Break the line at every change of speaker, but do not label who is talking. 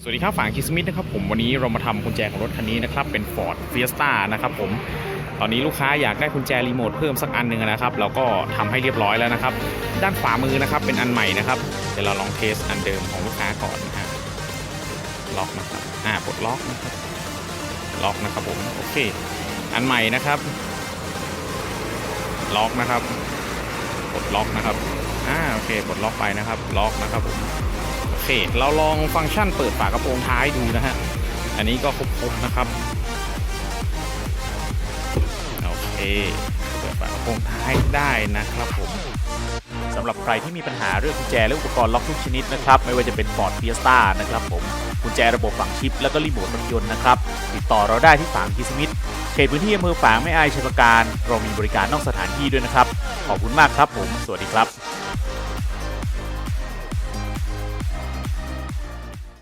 สวัสดีครับฝางคิสมิธนะครับผมวันนี้เรามาทำกุญแจของรถคันนี้นะครับเป็น Ford Fiesta นะครับผมตอนนี้ลูกค้าอยากได้กุญแจรีโมทเพิ่มสักอันหนึ่งนะครับเราก็ทำให้เรียบร้อยแล้วนะครับ ด้านขวามือนะครับเป็นอันใหม่นะครับเดี๋ยวเราลองเทสอันเดิมของลูกค้าก่อนนะฮะล็อกนะครับอ่าปลดล็อกนะครับล็อกนะครับผมโอเคอันใหม่นะครับล็อกนะครับปลดล็อกนะครับอ่าโอเคปลดล็อกไปนะครับล็อกนะครับผม อเค เราลองฟังก์ชันเปิดฝากระโปรงท้ายดูนะฮะ อันนี้ก็ครบๆนะครับ โอเค เปิดฝากระโปรงท้ายได้นะครับผม
สำหรับใครที่มีปัญหาเรื่องกุญแจและอุปกรณ์ล็อกทุกชนิดนะครับ ไม่ว่าจะเป็น Ford Fiesta นะครับผมกุญแจระบบฝังชิป แล้วก็รีโมทรถยนต์นะครับ ติดต่อเราได้ที่ฝางกิสมิธเขตพื้นที่อำเภอฝางไม่อายชัยประการ เรามีบริการนอกสถานที่ด้วยนะครับ ขอบคุณมากครับผม สวัสดีครับ